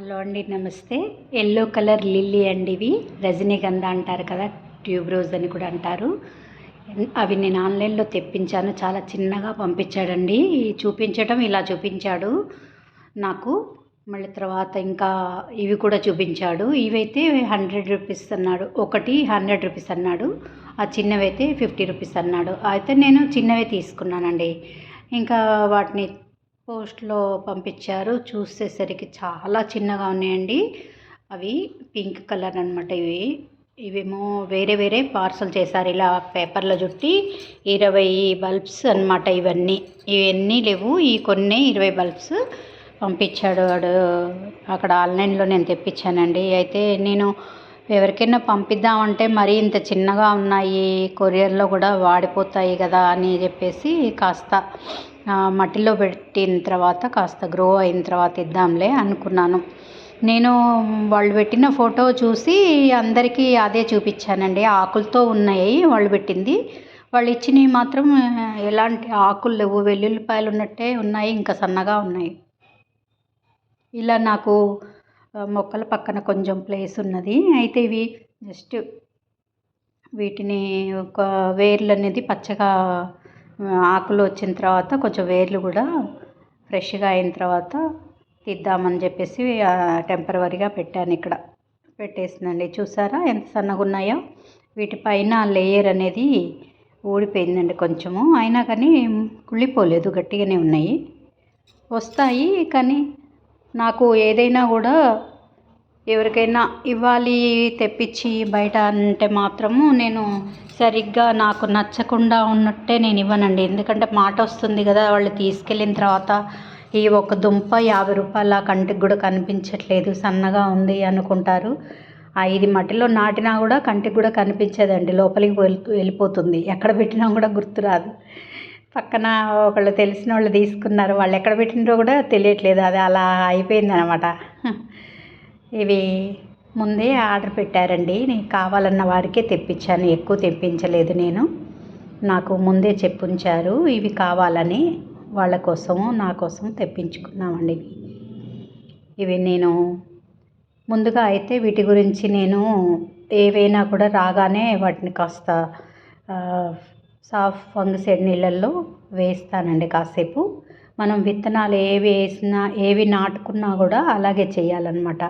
Hello అండి నమస్తే. Yellow colour lily అండి ఇవి. రజనీగంధ అంటారు కదా ట్యూబ్ రోజ్ అని కూడా అంటారు. అవి నేను ఆన్లైన్లో తెప్పించాను. చాలా చిన్నగా పంపించాడండి. చూపించడం ఇలా చూపించాడు. నాకు మళ్ళీ తర్వాత ఇంకా ఇవి కూడా చూపించాడు. ఇవైతే హండ్రెడ్ రూపీస్ అన్నాడు. ఒకటి హండ్రెడ్ రూపీస్ అన్నాడు. ఆ చిన్నవి అయితే ఫిఫ్టీ రూపీస్ అన్నాడు. అయితే నేను చిన్నవే తీసుకున్నానండి. ఇంకా వాటిని పోస్ట్లో పంపించారు. చూసేసరికి చాలా చిన్నగా ఉన్నాయండి. అవి పింక్ కలర్ అనమాట ఇవి. ఇవేమో వేరే వేరే పార్సల్ చేశారు. ఇలా పేపర్లో చుట్టి ఇరవై బల్బ్స్ అనమాట ఇవన్నీ. ఇవన్నీ లేవు. ఈ కొన్ని ఇరవై బల్బ్స్ పంపించాడు వాడు. అక్కడ ఆన్లైన్లో నేను తెప్పించానండి. అయితే నేను ఎవరికైనా పంపిద్దామంటే మరీ ఇంత చిన్నగా ఉన్నాయి కొరియర్లో కూడా వాడిపోతాయి కదా అని చెప్పేసి కాస్త మట్టిలో పెట్టిన తర్వాత కాస్త గ్రో అయిన తర్వాత ఇద్దాంలే అనుకున్నాను. నేను వాళ్ళు పెట్టిన ఫోటో చూసి అందరికీ అదే చూపించానండి. ఆకులతో ఉన్నాయి వాళ్ళు పెట్టింది. వాళ్ళు ఇచ్చినవి మాత్రం ఎలాంటి ఆకులు లేవు. వెల్లుల్లిపాయలు ఉన్నట్టే ఉన్నాయి ఇంకా సన్నగా ఉన్నాయి. ఇలా నాకు మొక్కల పక్కన కొంచెం ప్లేస్ ఉన్నది. అయితే ఇవి జస్ట్ వీటిని ఒక వేర్లు అనేది పచ్చగా ఆకులు వచ్చిన తర్వాత కొంచెం వేర్లు కూడా ఫ్రెష్గా అయిన తర్వాత తీద్దామని చెప్పేసి టెంపరవరీగా పెట్టాను ఇక్కడ. పెట్టేసిందండి చూసారా? ఎంత సన్నగా ఉన్నాయో. వీటిపైన లేయర్ అనేది ఊడిపోయిందండి కొంచెము. అయినా కానీ కుళ్ళిపోలేదు. గట్టిగానే ఉన్నాయి. వస్తాయి కానీ నాకు ఏదైనా కూడా ఎవరికైనా ఇవ్వాలి తెప్పించి బయట అంటే మాత్రము నేను సరిగ్గా నాకు నచ్చకుండా ఉన్నట్టే నేను ఇవ్వనండి. ఎందుకంటే మాట వస్తుంది కదా వాళ్ళు తీసుకెళ్ళిన తర్వాత ఈ ఒక దుంప యాభై రూపాయల కంటికి కూడా కనిపించట్లేదు సన్నగా ఉంది అనుకుంటారు. ఇది మట్టిలో నాటినా కూడా కంటికి కూడా కనిపించదండి లోపలికి వెళ్ళి వెళ్ళిపోతుంది. ఎక్కడ పెట్టినా కూడా గుర్తురాదు. పక్కన ఒకళ్ళు తెలిసిన వాళ్ళు తీసుకున్నారు. వాళ్ళు ఎక్కడ పెట్టినరో కూడా తెలియట్లేదు. అది అలా అయిపోయింది అనమాట ఇవి ముందే ఆర్డర్ పెట్టారండి. నేను కావాలన్న వారికే తెప్పించాను. ఎక్కువ తెప్పించలేదు నేను. నాకు ముందే చెప్పుంచారు. ఇవి కావాలని వాళ్ళ కోసము నా కోసం తెప్పించుకున్నామండి ఇవి. ఇవి నేను ముందుగా అయితే వీటి గురించి నేను ఏవైనా కూడా రాగానే వాటిని కాస్త సాఫ్ ఫంగిసైడ్ నీళ్ళల్లో వేస్తానండి కాసేపు. మనం విత్తనాలు ఏవి వేసినా ఏవి నాటుకున్నా కూడా అలాగే చేయాలన్నమాట.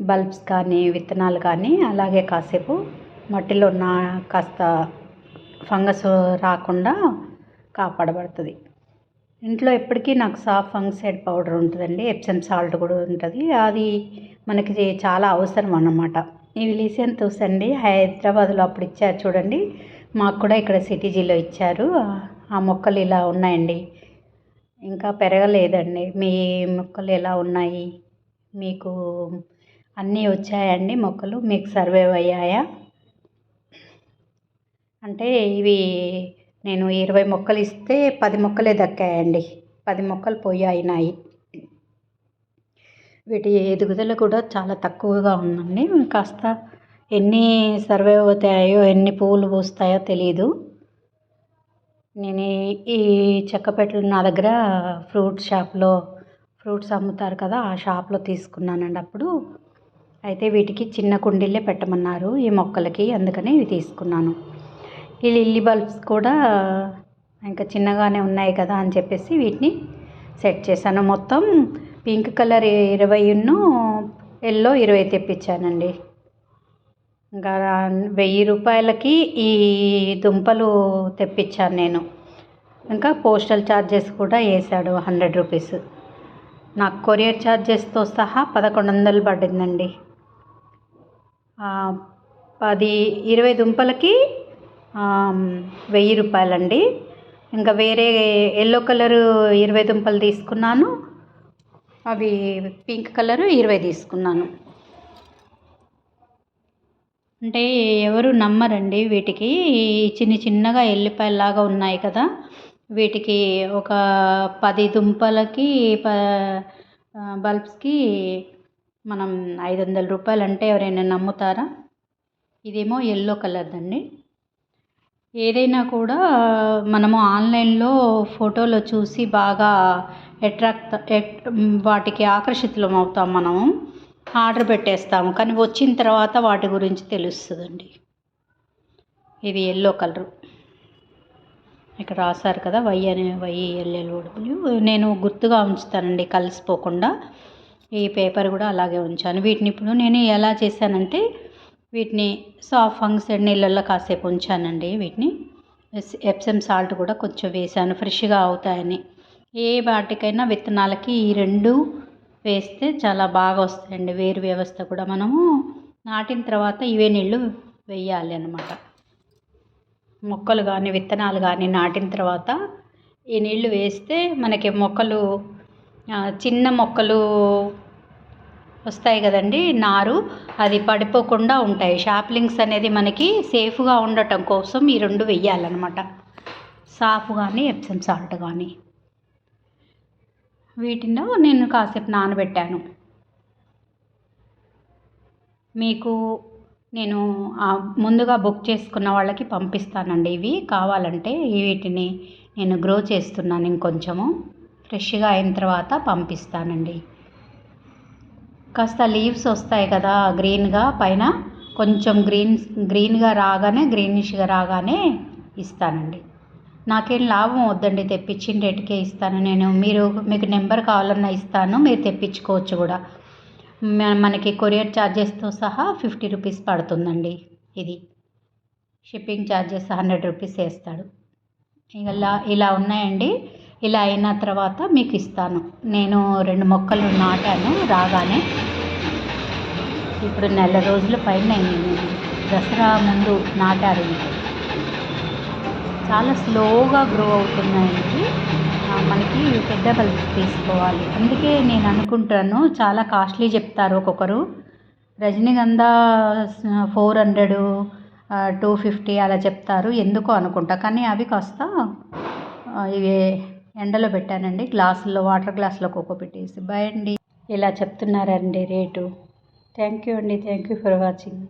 బల్బ్స్ కానీ విత్తనాలు కానీ అలాగే కాసేపు మట్టిలో నా కాస్త ఫంగస్ రాకుండా కాపాడబడుతుంది. ఇంట్లో ఎప్పటికీ నాకు సాఫ్ ఫంగిసైడ్ పౌడర్ ఉంటుందండి. ఎప్సమ్ సాల్ట్ కూడా ఉంటుంది. అది మనకి చాలా అవసరం అన్నమాట. ఈ లీసియంతోస్ తూసండి హైదరాబాద్లో అప్పుడు ఇచ్చారు చూడండి. మాకు కూడా ఇక్కడ సిటీజీలో ఇచ్చారు. ఆ- మొక్కలు ఇలా ఉన్నాయండి. ఇంకా పెరగలేదండి. మీ మొక్కలు ఎలా ఉన్నాయి? మీకు అన్నీ వచ్చాయండి మొక్కలు. మీకు సర్వైవ్ అయ్యాయా? అంటే ఇవి నేను ఇరవై మొక్కలు ఇస్తే పది మొక్కలే దక్కాయండి. పది మొక్కలు పోయాయినాయి. వీటి ఎదుగుదల కూడా చాలా తక్కువగా ఉందండి. కాస్త ఎన్ని సర్వైవ్ అవుతాయో ఎన్ని పువ్వులు పూస్తాయో తెలియదు నేను ఈ- చెక్కపెట్టలు నా దగ్గర ఫ్రూట్ షాప్లో ఫ్రూట్స్ అమ్ముతారు కదా ఆ షాప్లో తీసుకున్నానండి అప్పుడు. అయితే వీటికి చిన్న కుండీలే పెట్టమన్నారు ఈ మొక్కలకి అందుకని ఇవి తీసుకున్నాను. ఈ లిల్లీ బల్బ్స్ కూడా ఇంకా చిన్నగానే ఉన్నాయి కదా అని చెప్పేసి వీటిని సెట్ చేశాను. మొత్తం పింక్ కలర్ ఇరవైను ఎల్లో ఇరవై తెప్పించానండి. ఇంకా వెయ్యి రూపాయలకి ఈ దుంపలు తెప్పించాను నేను. ఇంకా పోస్టల్ ఛార్జెస్ కూడా వేసాడు హండ్రెడ్ రూపీస్. నాకు కొరియర్ ఛార్జెస్తో సహా పదకొండు వందలు పడిందండి. పది ఇరవై దుంపలకి వెయ్యి రూపాయలండి. ఇంకా వేరే ఎల్లో కలరు ఇరవై దుంపలు తీసుకున్నాను. అవి పింక్ కలరు ఇరవై తీసుకున్నాను. అంటే ఎవరు నమ్మరండి వీటికి. చిన్న చిన్నగా ఎల్లిపాయలాగా ఉన్నాయి కదా. వీటికి ఒక పది దుంపలకి ప బల్బ్స్కి మనం ఐదు వందల రూపాయలు అంటే ఎవరైనా నమ్ముతారా? ఇదేమో ఎల్లో కలర్దండి. ఏదైనా కూడా మనము ఆన్లైన్లో ఫోటోలో చూసి బాగా అట్రాక్ట్ వాటికి ఆకర్షితులం అవుతాం మనము. ఆర్డర్ పెట్టేస్తాము. కానీ వచ్చిన తర్వాత వాటి గురించి తెలుస్తుందండి. ఇది ఎల్లో కలరు ఇక్కడ రాశారు కదా వై అనే వై ఎల్ఎల్ డబ్ల్యూ నేను గుర్తుగా ఉంచుతానండి కలిసిపోకుండా. ఈ పేపర్ కూడా అలాగే ఉంచాను. వీటిని ఇప్పుడు నేను ఎలా చేశానంటే వీటిని సాఫ్ట్ ఫంక్షన్ నీళ్ళల్లో కాసేపు ఉంచానండి వీటిని. ఎప్సమ్ సాల్ట్ కూడా కొంచెం వేశాను ఫ్రెష్గా అవుతాయని. ఏ వాటికైనా విత్తనాలకి ఈ రెండు వేస్తే చాలా బాగా వస్తాయండి. వేరు వ్యవస్థ కూడా మనము నాటిన తర్వాత ఇవే నీళ్ళు వేయాలి అన్నమాట. మొక్కలు కానీ విత్తనాలు కానీ నాటిన తర్వాత ఈ నీళ్ళు వేస్తే మనకి మొక్కలు చిన్న మొక్కలు వస్తాయి కదండి నారు. అది పడిపోకుండా ఉంటాయి. షాప్లింగ్స్ అనేది మనకి సేఫ్గా ఉండటం కోసం ఈ రెండు వెయ్యాలన్నమాట సాఫ్ కానీ ఎప్సమ్ సాల్ట్ కానీ వీటిలో నేను కాసేపు నానబెట్టాను. మీకు నేను ముందుగా బుక్ చేసుకున్న వాళ్ళకి పంపిస్తానండి ఇవి. కావాలంటే వీటిని నేను గ్రో చేస్తున్నాను ఇంకొంచెము. ఫ్రెష్గా అయిన తర్వాత పంపిస్తానండి. కాస్త లీవ్స్ వస్తాయి కదా గ్రీన్గా పైన కొంచెం గ్రీన్ గ్రీన్గా రాగానే గ్రీనిష్గా రాగానే ఇస్తానండి. నాకేం లాభం వద్దండి తెప్పించిన రేటుకే ఇస్తాను. నేను మీరు మీకు నెంబర్ కావాలన్నా ఇస్తాను మీరు తెప్పించుకోవచ్చు కూడా. మనకి కొరియర్ ఛార్జెస్తో సహా ఫిఫ్టీ రూపీస్ పడుతుందండి ఇది. షిప్పింగ్ ఛార్జెస్ హండ్రెడ్ రూపీస్ వేస్తాడు. ఇలా ఇలా ఉన్నాయండి. ఇలా అయిన తర్వాత మీకు ఇస్తాను. నేను రెండు మొక్కలు నాటాను రాగానే. ఇప్పుడు నెల రోజుల పైన దసరా ముందు నాటారు. చాలా స్లోగా గ్రో అవుతున్నాయి మనకి పెద్ద బల్బ్ తీసుకోవాలి. అందుకే నేను అనుకుంటాను చాలా కాస్ట్లీ చెప్తారు ఒక్కొక్కరు. Rajnigandha four hundred two fifty అలా చెప్తారు. ఎందుకో అనుకుంటా కానీ అవి కాస్త ఇవి ఎండలో పెట్టానండి. గ్లాసుల్లో వాటర్ గ్లాసులో కోకో పెట్టేసి. బాయ్ అండి. ఇలా చెప్తున్నారండి రేటు. థ్యాంక్ యూ అండి. Thank you for watching.